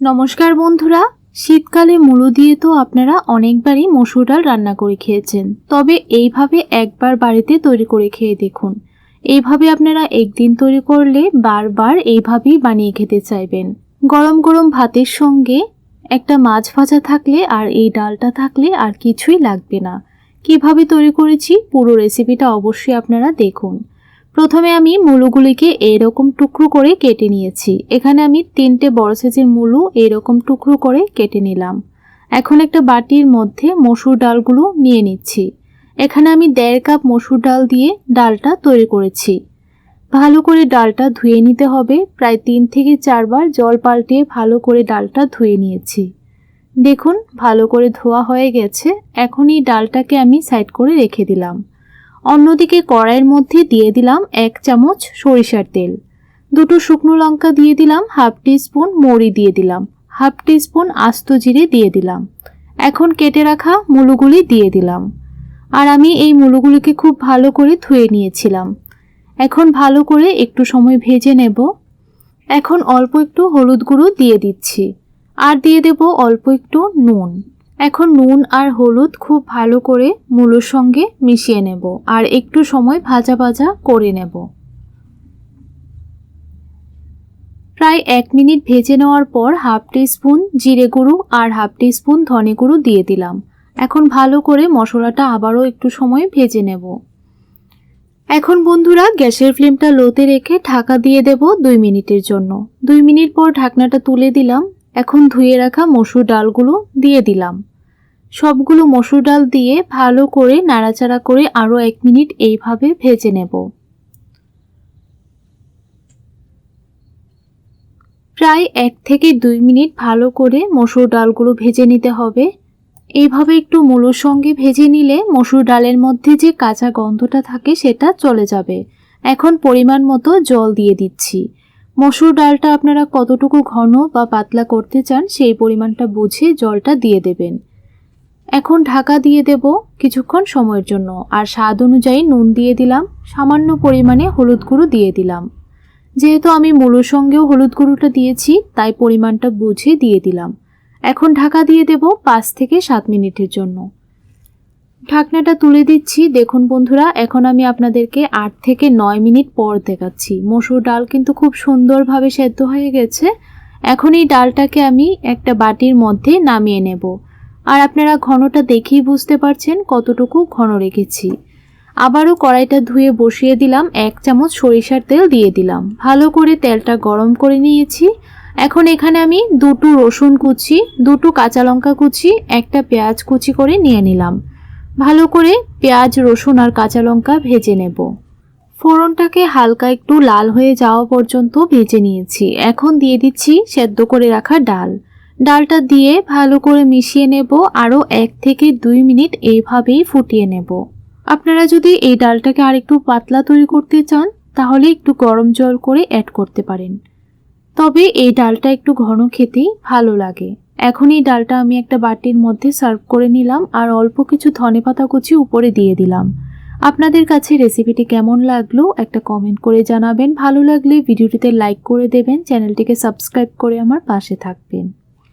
নমস্কার বন্ধুরা, শীতকালে মূলো দিয়ে তো আপনারা অনেকবারই মসুর ডাল রান্না করে খেয়েছেন। তবে এইভাবে একবার বাড়িতে তৈরি করে খেয়ে দেখুন। এইভাবে আপনারা একদিন তৈরি করলে বারবার এইভাবেই বানিয়ে খেতে চাইবেন। গরম গরম ভাতের সঙ্গে একটা মাছ ভাজা থাকলে আর এই ডালটা থাকলে আর কিছুই লাগবে না। কীভাবে তৈরি করেছি পুরো রেসিপিটা অবশ্যই আপনারা দেখুন। প্রথমে আমি মূলোগুলিকে এরকম টুকরো করে কেটে নিয়েছি। এখানে আমি তিনটে বড় সাইজের মূলো এরকম টুকরো করে কেটে নিলাম। এখন একটা বাটির মধ্যে মসুর ডালগুলো নিয়ে নিচ্ছি। এখানে আমি দেড় কাপ মসুর ডাল দিয়ে ডালটা তৈরি করেছি। ভালো করে ডালটা ধুয়ে নিতে হবে। প্রায় তিন থেকে চারবার জল পাল্টিয়ে ভালো করে ডালটা ধুয়ে নিয়েছি। দেখুন, ভালো করে ধোয়া হয়ে গেছে। এখন এই ডালটাকে আমি সাইড করে রেখে দিলাম। অন্যদিকে কড়াইয়ের মধ্যে দিয়ে দিলাম এক চামচ সরিষার তেল। দুটো শুকনো লঙ্কা দিয়ে দিলাম হাফ স্পুন মৌরি দিয়ে দিলাম। হাফ স্পুন আস্ত জিরে দিয়ে দিলাম। এখন কেটে রাখা মুলোগুলি দিয়ে দিলাম। আর আমি এই মুলোগুলিকে খুব ভালো করে ধুয়ে নিয়েছিলাম। এখন ভালো করে একটু সময় ভেজে নেব। এখন অল্প একটু হলুদ গুঁড়ো দিয়ে দিচ্ছি। আর দিয়ে দেব অল্প একটু নুন। এখন নুন আর হলুদ খুব ভালো করে মূলোর সঙ্গে মিশিয়ে নেব আর একটু সময় ভাজা ভাজা করে নেব। প্রায় এক মিনিট ভেজে নেওয়ার পর হাফ স্পুন জিরে গুঁড়ো আর হাফ স্পুন ধনে গুঁড়ো দিয়ে দিলাম। এখন ভালো করে মশলাটা আবারও একটু সময় ভেজে নেব। এখন বন্ধুরা গ্যাসের ফ্লেমটা লোতে রেখে ঢাকা দিয়ে দেব দুই মিনিটের জন্য। দুই মিনিট পর ঢাকনাটা তুলে দিলাম। এখন ধুয়ে রাখা মসুর ডালগুলো দিয়ে দিলাম। সবগুলো মসুর ডাল দিয়ে ভালো করে নাড়াচাড়া করে আরও এক মিনিট এইভাবে ভেজে নেব। প্রায় এক থেকে দুই মিনিট ভালো করে মসুর ডালগুলো ভেজে নিতে হবে। এইভাবে একটু মূলোর সঙ্গে ভেজে নিলে মসুর ডালের মধ্যে যে কাঁচা গন্ধটা থাকে সেটা চলে যাবে। এখন পরিমাণ মতো জল দিয়ে দিচ্ছি। মসুর ডালটা আপনারা কতটুকু ঘন বা পাতলা করতে চান সেই পরিমাণটা বুঝে জলটা দিয়ে দেবেন। এখন ঢাকা দিয়ে দেব কিছুক্ষণ সময়ের জন্য। আর স্বাদ অনুযায়ী নুন দিয়ে দিলাম, সামান্য পরিমাণে হলুদ গুঁড়ো দিয়ে দিলাম। যেহেতু আমি মূলোর সঙ্গেও হলুদ গুঁড়োটা দিয়েছি, তাই পরিমাণটা বুঝে দিয়ে দিলাম। এখন ঢাকা দিয়ে দেব পাঁচ থেকে সাত মিনিটের জন্য। ঢাকনাটা তুলে দিচ্ছি। দেখুন বন্ধুরা, এখন আমি আপনাদেরকে আট থেকে নয় মিনিট পর দেখাচ্ছি। মসুর ডাল কিন্তু খুব সুন্দরভাবে সেদ্ধ হয়ে গেছে। এখন এই ডালটাকে আমি একটা বাটির মধ্যে নামিয়ে নেব। আর আপনারা ঘনটা দেখেই বুঝতে পারছেন কতটুকু ঘন রেখেছি। আবারও কড়াইটা ধুয়ে বসিয়ে দিলাম, এক চামচ সরিষার তেল দিয়ে দিলাম। ভালো করে তেলটা গরম করে নিয়েছি। এখন এখানে আমি দুটো রসুন কুচি, দুটো কাঁচা লঙ্কা কুচি, একটা পেঁয়াজ কুচি করে নিয়ে নিলাম। ভালো করে পেঁয়াজ, রসুন আর কাঁচা লঙ্কা ভেজে নেব। ফোড়নটাকে হালকা একটু লাল হয়ে যাওয়া পর্যন্ত ভেজে নিয়েছি। এখন দিয়ে দিচ্ছি সেদ্ধ করে রাখা ডাল। ডালটা দিয়ে ভালো করে মিশিয়ে নেব আরও এক থেকে দুই মিনিট এইভাবেই ফুটিয়ে নেব। আপনারা যদি এই ডালটাকে আর একটু পাতলা তৈরি করতে চান, তাহলে একটু গরম জল করে অ্যাড করতে পারেন। তবে এই ডালটা একটু ঘন খেতেই ভালো লাগে। এখন এই ডালটা আমি একটা বাটির মধ্যে সার্ভ করে নিলাম আর অল্প কিছু ধনে পাতা কুচি উপরে দিয়ে দিলাম। আপনাদের কাছে রেসিপিটি কেমন লাগল একটা কমেন্ট করে জানাবেন। ভালো লাগলে ভিডিওটিতে লাইক করে দেবেন, চ্যানেলটিকে সাবস্ক্রাইব করে আমার পাশে থাকবেন।